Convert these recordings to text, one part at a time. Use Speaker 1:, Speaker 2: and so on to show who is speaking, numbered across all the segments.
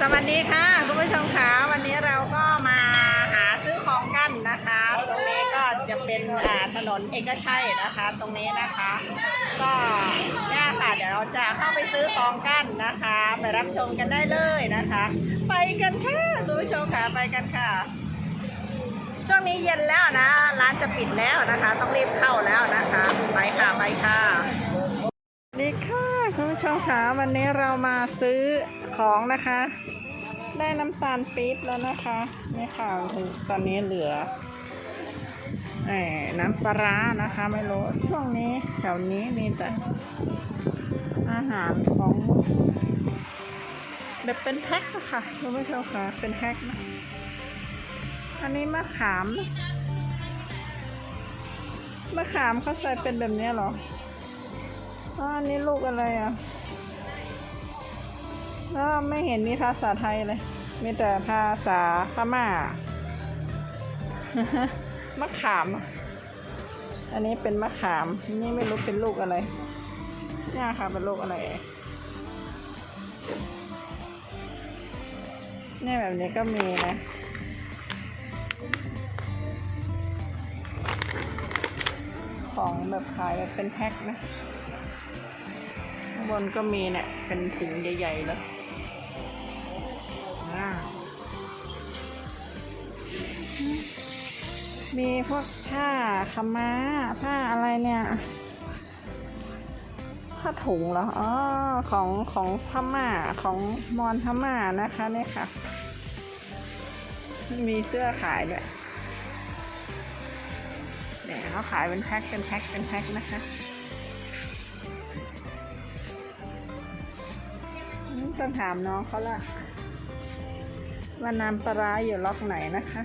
Speaker 1: สวัสดีค่ะคุณผู้ชมคะวันนี้เราก็มาหาซื้อของกันนะคะ ตรงนี้ก็จะเป็นถนนเอกชัยนะคะ ตรงนี้นะคะ ก็เนี่ยค่ะเดี๋ยวเราจะเข้าไปซื้อของกันนะคะไปรับชมกันได้เลยนะคะ ไปกันค่ะคุณผู้ชมค่ะไปกันค่ะ ช่วงนี้เย็นแล้วนะ ร้านจะปิดแล้วนะคะ ต้องรีบเข้าแล้วนะคะ ไปค่ะไปค่ะสวัสดีค่ะ คุณผู้ชมคะวันนี้เรามาซื้อของนะคะ ได้น้ำตาลปี๊บแล้วนะคะนี่ค่ะตอนนี้เหลือเอน้ำปลาร้านะคะ ไม่รู้ช่วงนี้แถวนี้มีแต่อาหารของแบบเป็นแพ็คอะค่ะคุณผู้ชมคะเป็นแพ็คนะอันนี้มะขามมะขามเขาใส่เป็นแบบนี้หรอ อันนี้ลูกอะไรอะแล้วไม่เห็นมีภาษาไทยเลย มีแต่ภาษาพม่ามะขาม อันนี้เป็นมะขาม นี่ไม่รู้เป็นลูกอะไรเนี่ยค่ะเป็นลูกอะไรเนี่ยแบบนี้ก็มีนะของแบบขายแบบเป็นแพ็คนะางบนก็มีเนี่ย เป็นถุงใหญ่ๆเลยอ่ามีพวกผ้าขม้า ผ้าอะไรเนี่ย ผ้าถุงเหรอ อ๋อ ของของพม่าของมอญพม่านะคะเนี่ยค่ะ มีเสื้อขายด้วยเนี่ยเขาขายเป็นแพ็คเป็นแพ็คเป็นแพ็คนะคะ ต้องถามน้องเขาละว่าน้ำปลาร้าอยู่ล็อกไหนนะคะ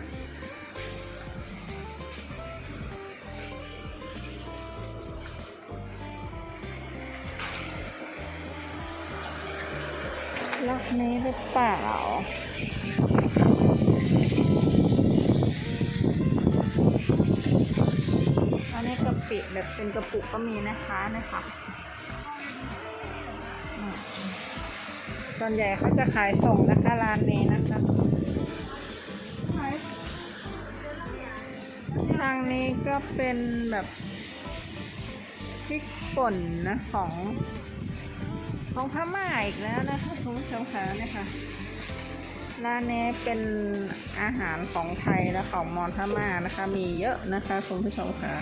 Speaker 1: ล็อกนี้หรือเปล่าอันนี้กะปิแบบเป็นกระปุกก็มีนะคะนะคะ ส่วนใหญ่เขาจะขายส่งนะคะร้านนี้นะคะ ทางนี้ก็เป็นแบบพริกป่นนะของของพม่าอีกแล้วนะคะคุณผู้ชมคะเนี่ยค่ะร้านนี้เป็นอาหารของไทยและของมอญพม่านะคะ มีเยอะนะคะคุณผู้ชมค่ะ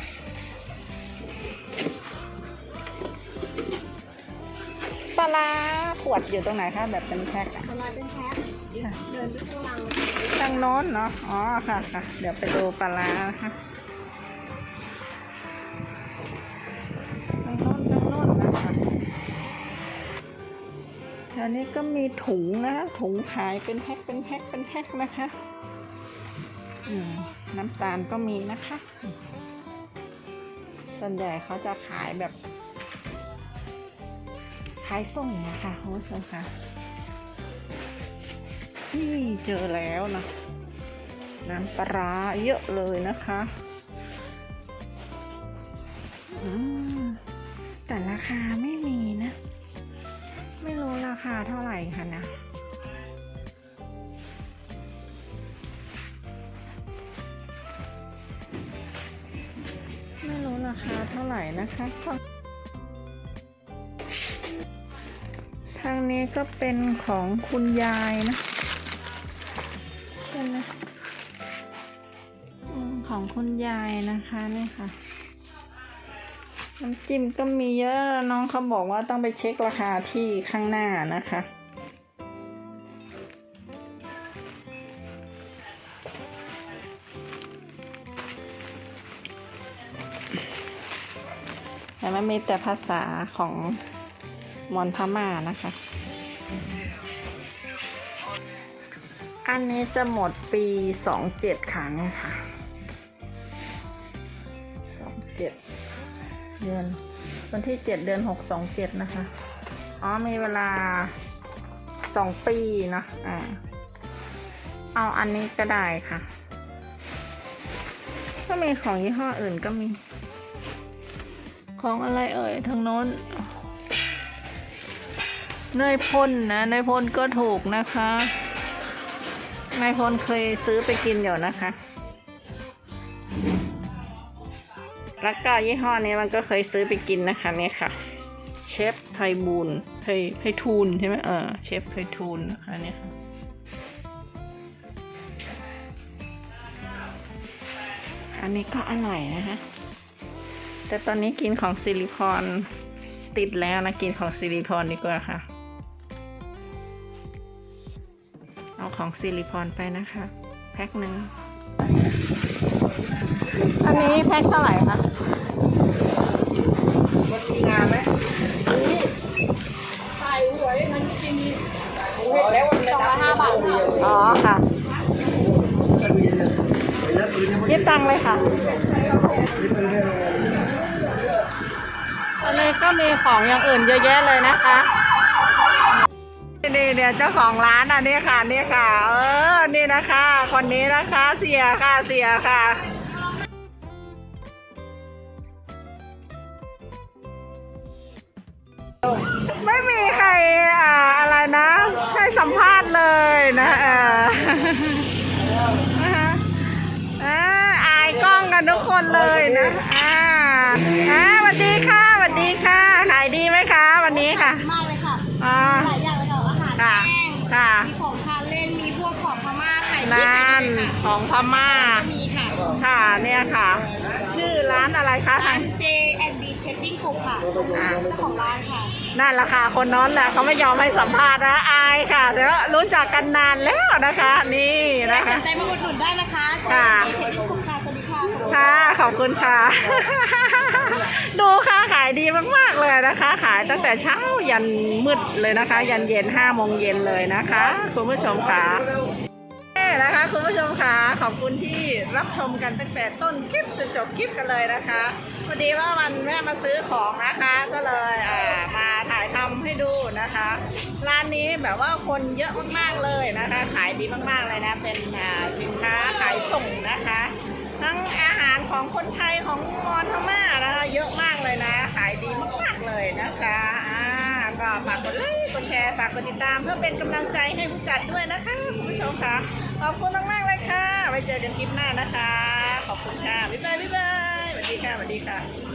Speaker 1: ปลาร้า วดอยู่ตรงไหนคะแบบเป็นแพ็คอะ
Speaker 2: ปลาร้าเป็นแพ็คเดินไปข้างหลัง
Speaker 1: ทางโน้นเนาะ อ๋อค่ะค่ะ เดี๋ยวไปดูปลาร้านะคะทางโน้นทางโน้นนะคะแถวนี้ก็มีถุงนะคะถุงขายเป็นแพ็คเป็นแพ็คเป็นแพ็คนะคะอืมน้ำตาลก็มีนะคะ ส่วนใหญ่เขาจะขายแบบ ขายส่งนะคะคุณผู้ชมค่ะนี่เจอแล้วนะน้ำปลาเยอะเลยนะคะอืมแต่ราคาไม่มีนะ ไม่รู้ราคาเท่าไหร่ค่ะนะไม่รู้ราคาเท่าไหร่นะคะ นี้ก็เป็นของคุณยายนะใช่ไหมของคุณยายนะคะนี่ค่ะน้ำจิ้มก็มีเยอะน้องเขาบอกว่าต้องไปเช็คราคาที่ข้างหน้านะคะแต่มันมีแต่ภาษาของมอญพม่านะคะ อันนี้จะหมดปีสองเจ็ดครั้งค่ะสองเจ็ดเดือน วันที่เจ็ดเดือนหกสองเจ็ดนะคะ อ๋อมีเวลาสองปีเนาะอ่าเอาอันนี้ก็ได้ค่ะก็มีของยี่ห้ออื่นก็มี ของอะไรเอ่ยทางโน้น เนยพ่นนะเนยพ่นก็ถูกนะคะนายพลเคยซื้อไปกินอยู่นะคะ แล้วก็ยี่ห้อนี้มันก็เคยซื้อไปกินนะคะเนี่ยค่ะ เชฟไพบูลย์ไพไพทูลใช่ไหมเออเชฟไพทูลนะคะเนี่ยค่ะอันนี้ก็อร่อยนะคะ แต่ตอนนี้กินของซิลิคอนติดแล้วนะ กินของซิลิคอนดีกว่าค่ะ ของซิลิคอนไปนะคะ แพ็คหนึ่งอันนี้แพ็คเท่าไหร่คะ
Speaker 3: มันมีงานไหม
Speaker 2: ใส่หวยมันจะมี
Speaker 3: พอแล้ววันละ
Speaker 2: สองร้อยห้าบาทค่ะ
Speaker 1: อ๋อค่ะคิดตังค์เลยค่ะอันนี้ก็มีของอย่างอื่นเยอะแยะเลยนะคะ นี่เดี๋ยเจ้าของร้านอันนี้ค่ะนี่ค่ะ เออ นี่นะคะ คนนี้นะคะเสียค่ะเสียค่ะไม่มีใครอ่าอะไรนะ ให้สัมภาษณ์เลยนะเออนะคะอ่าอายกล้องกันทุกคนเลยนะอ่าอ่าสวัสดีค่ะสวัสดีค่ะขายดีไหมคะ วันนี้ค่ะ
Speaker 2: ค่ะ
Speaker 1: อา
Speaker 2: หาร
Speaker 1: ค่ะ
Speaker 2: แห้ง
Speaker 1: ค่ะ
Speaker 2: มีของทานเล่น มีพวกของพม่าไข่ที่
Speaker 1: นั่
Speaker 2: ไข่
Speaker 1: น
Speaker 2: เลยค่ะ
Speaker 1: ของพม่า
Speaker 2: มีค่ะ
Speaker 1: ค่ะ เนี่ยค่ะ ชื่อร้านอะไรคะ
Speaker 2: ร้า
Speaker 1: ทาง
Speaker 2: น J and B Chatting Group ค่ะ
Speaker 1: อ่า
Speaker 2: เจ้าของร้านค่ะ
Speaker 1: นั่นแหละค่ะ คนนั้นแหละเขาไม่ยอมให้สัมภาษณ์นะอายค่ะ เดี๋ยวรู้จักกันนานแล้วนะคะ นี่
Speaker 2: ใคร
Speaker 1: นะ
Speaker 2: ส
Speaker 1: คะ
Speaker 2: นใจมาอุดหนุนได้นะคะ
Speaker 1: ค่ะ
Speaker 2: J and B Chatting Group ค่ะ สวัสดีค่ะ
Speaker 1: ค่ะ ขอบคุณค่ะ ดูค่ะขายดีมากๆเลยนะคะ ขายตั้งแต่เช้ายันมืดเลยนะคะ ยันเย็นห้าโมงเย็นเลยนะคะ คุณผู้ชมค่ะนี่นะคะคุณผู้ชมค่ะขอบคุณที่รับชมกันตั้งแต่ต้นคลิปจนจบคลิปกันเลยนะคะพอดีว่าวันแม่มาซื้อของนะคะ ก็เลยมาถ่ายทำให้ดูนะคะ ร้านนี้แบบว่าคนเยอะมากๆเลยนะคะ ขายดีมากๆเลยนะเป็นสินค้าขายส่งนะคะ ทั้งอาหารของคนไทยของมอญพม่านะคะเยอะมากเลยนะ ขายดีมากๆเลยนะคะอ่าก็ฝากกดไลค์กดแชร์ฝากกดติดตาม เพื่อเป็นกำลังใจให้ผู้จัดด้วยนะคะคุณผู้ชมค่ะขอบคุณมากๆเลยค่ะไว้เจอกันคลิปหน้านะคะ ขอบคุณค่ะบ๊ายบายบ๊ายบายสวัสดีค่ะสวัสดีค่ะ